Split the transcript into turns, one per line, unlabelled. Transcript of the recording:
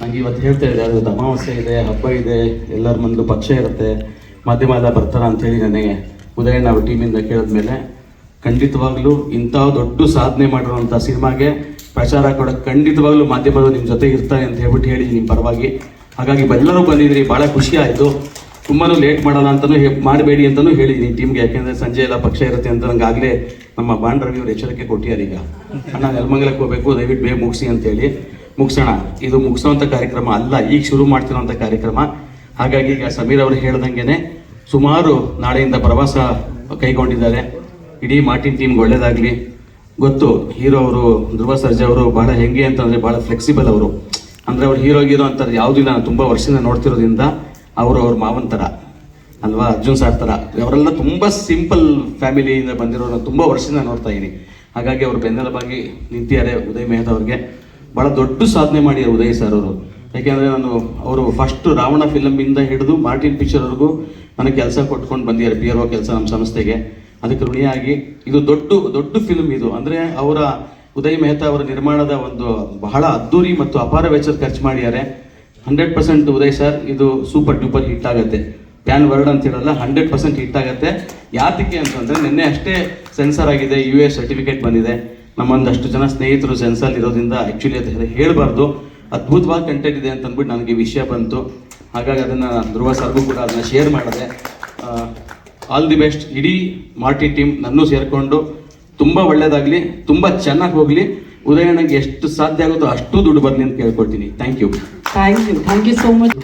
ನಂಗೆ ಇವತ್ತು ಹೇಳ್ತಾ ಇದ್ದೆ ಅದು ಅಮಾವಾಸ್ಯೆ ಇದೆ, ಹಬ್ಬ ಇದೆ, ಎಲ್ಲರ ಮುಂದೆ ಪಕ್ಷ ಇರುತ್ತೆ, ಮಾಧ್ಯಮ ಎಲ್ಲ ಬರ್ತಾರ ಅಂತೇಳಿ ನನಗೆ ಉದಯ ನಾವು ಟೀಮಿಂದ ಕೇಳಿದ್ಮೇಲೆ, ಖಂಡಿತವಾಗ್ಲೂ ಇಂಥ ದೊಡ್ಡ ಸಾಧನೆ ಮಾಡಿರುವಂಥ ಸಿನಿಮಾಗೆ ಪ್ರಚಾರ ಕೊಡೋಕೆ ಖಂಡಿತವಾಗ್ಲೂ ಮಾಧ್ಯಮದವರು ನಿಮ್ಮ ಜೊತೆ ಇರ್ತಾರೆ ಅಂತ ಹೇಳ್ಬಿಟ್ಟು ಹೇಳಿ ನಿಮ್ಮ ಪರವಾಗಿ. ಹಾಗಾಗಿ ಎಲ್ಲರೂ ಬಂದಿದ್ರಿ ಭಾಳ ಖುಷಿ ಆಯಿತು. ತುಂಬಾ ಲೇಟ್ ಮಾಡೋಣ ಅಂತಲೂ ಮಾಡಬೇಡಿ ಅಂತಲೂ ಹೇಳಿದ್ದೀನಿ ಟೀಮ್ಗೆ ಯಾಕೆಂದರೆ ಸಂಜೆ ಎಲ್ಲ ಪಕ್ಷ ಇರುತ್ತೆ ಅಂತ ನಂಗೆ ಆಗಲೇ ನಮ್ಮ ಬಾಂಡ್ರವಿಯವರು ಎಚ್ಚರಿಕೆ ಕೊಟ್ಟಿದ್ದಾರೆ ಈಗ. ಅಣ್ಣ ನೆಲಮಂಗಲಕ್ಕೆ ಹೋಗ್ಬೇಕು, ದಯವಿಟ್ಟು ಬೇಗ ಮುಗಿಸಿ ಅಂತೇಳಿ ಮುಗಿಸೋಣ. ಇದು ಮುಗಿಸೋವಂಥ ಕಾರ್ಯಕ್ರಮ ಅಲ್ಲ, ಈಗ ಶುರು ಮಾಡ್ತಿರೋಂಥ ಕಾರ್ಯಕ್ರಮ. ಹಾಗಾಗಿ ಈಗ ಸಮೀರ್ ಅವರು ಹೇಳ್ದಂಗೆನೆ ಸುಮಾರು ನಾಳೆಯಿಂದ ಪ್ರವಾಸ ಕೈಗೊಂಡಿದ್ದಾರೆ. ಇಡೀ ಮಾರ್ಟಿನ್ ಟೀಮ್ಗೆ ಒಳ್ಳೇದಾಗಲಿ. ಗೊತ್ತು, ಹೀರೋ ಅವರು, ಧ್ರುವ ಸರ್ಜಾ ಅವರು ಬಹಳ ಹೆಂಗೆ ಅಂತಂದರೆ ಭಾಳ ಫ್ಲೆಕ್ಸಿಬಲ್ ಅವರು. ಅಂದರೆ ಅವ್ರು ಹೀರೋ ಗೀರೋ ಅಂತಾರೆ ಯಾವುದಿಲ್ಲ ನಾನು ತುಂಬ ವರ್ಷದಿಂದ ನೋಡ್ತಿರೋದ್ರಿಂದ ಅವರು ಅವ್ರ ಮಾವನ ಥರ. ಅಲ್ವಾ, ಅರ್ಜುನ್ ಸರ್ ಥರ. ಅವರೆಲ್ಲ ತುಂಬ ಸಿಂಪಲ್ ಫ್ಯಾಮಿಲಿಯಿಂದ ಬಂದಿರೋರು, ತುಂಬ ವರ್ಷದಿಂದ ನೋಡ್ತಾ ಇದ್ದೀನಿ ಹಾಗಾಗಿ ಅವರು ಬೆನ್ನೆಲುಬಾಗಿ ನಿಂತಿದ್ದಾರೆ ಉದಯ್ ಮೆಹ್ತಾ ಅವ್ರಿಗೆ. ಭಾಳ ದೊಡ್ಡ ಸಾಧನೆ ಮಾಡಿದ್ದಾರೆ ಉದಯ್ ಸರ್ ಅವರು. ಯಾಕೆಂದರೆ ನಾನು ಅವರು ಫಸ್ಟ್ ರಾವಣ ಫಿಲಮಿಂದ ಹಿಡಿದು ಮಾರ್ಟಿನ್ ಪಿಕ್ಚರ್ವರೆಗೂ ನನಗೆ ಕೆಲಸ ಕೊಟ್ಕೊಂಡು ಬಂದಿದ್ದಾರೆ ಪಿ ಆರ್ ಒ ಕೆಲಸ ನಮ್ಮ ಸಂಸ್ಥೆಗೆ. ಅದಕ್ಕೆ ಋಣಿಯಾಗಿ ಇದು ದೊಡ್ಡ ದೊಡ್ಡ ಫಿಲ್ಮ್ ಇದು. ಅಂದರೆ ಅವರ ಉದಯ್ ಮೆಹ್ತಾ ಅವರ ನಿರ್ಮಾಣದ ಒಂದು ಬಹಳ ಅದ್ದೂರಿ ಮತ್ತು ಅಪಾರ ವೆಚ್ಚದ ಖರ್ಚು ಮಾಡಿದ್ದಾರೆ. ಹಂಡ್ರೆಡ್ ಪರ್ಸೆಂಟ್ ಉದಯ್ ಸರ್ ಇದು ಸೂಪರ್ ಡೂಪರ್ ಹಿಟ್ ಆಗುತ್ತೆ. ಪ್ಯಾನ್ ವರ್ಡ್ ಅಂತ ಹೇಳಲ್ಲ ಹಂಡ್ರೆಡ್ ಪರ್ಸೆಂಟ್ ಹಿಟ್ ಆಗುತ್ತೆ. ಯಾತಕ್ಕೆ ಅಂತಂದರೆ ನಿನ್ನೆ ಅಷ್ಟೇ ಸೆನ್ಸರ್ ಆಗಿದೆ ಯು ಎ ಸರ್ಟಿಫಿಕೇಟ್ ಬಂದಿದೆ. ನಮ್ಮೊಂದಷ್ಟು ಜನ ಸ್ನೇಹಿತರು ಸೆನ್ಸಲ್ಲಿ ಇರೋದ್ರಿಂದ ಆ್ಯಕ್ಚುಲಿ ಅದು ಹೇಳಬಾರ್ದು. ಅದ್ಭುತವಾಗಿ ಕಂಟೆಂಟ್ ಇದೆ ಅಂತ ಅಂದ್ಬಿಟ್ಟು ನನಗೆ ವಿಷಯ ಬಂತು. ಹಾಗಾಗಿ ಅದನ್ನು ಧ್ರುವ ಸರ್ಗೂ ಕೂಡ ಅದನ್ನು ಶೇರ್ ಮಾಡಿದೆ. ಆಲ್ ದಿ ಬೆಸ್ಟ್ ಇಡೀ ಮಾರ್ಟಿ ಟೀಮ್ ನನ್ನೂ ಸೇರಿಕೊಂಡು ತುಂಬ ಒಳ್ಳೆಯದಾಗಲಿ ತುಂಬ ಚೆನ್ನಾಗಿ ಹೋಗಲಿ. ಉದಯಣ್ಣಗೆ ಎಷ್ಟು ಸಾಧ್ಯ ಆಗುತ್ತೋ ಅಷ್ಟು ದುಡ್ಡು ಬರಲಿ ಅಂತ ಕೇಳ್ಕೊಳ್ತೀನಿ. Thank you
thank you thank you so much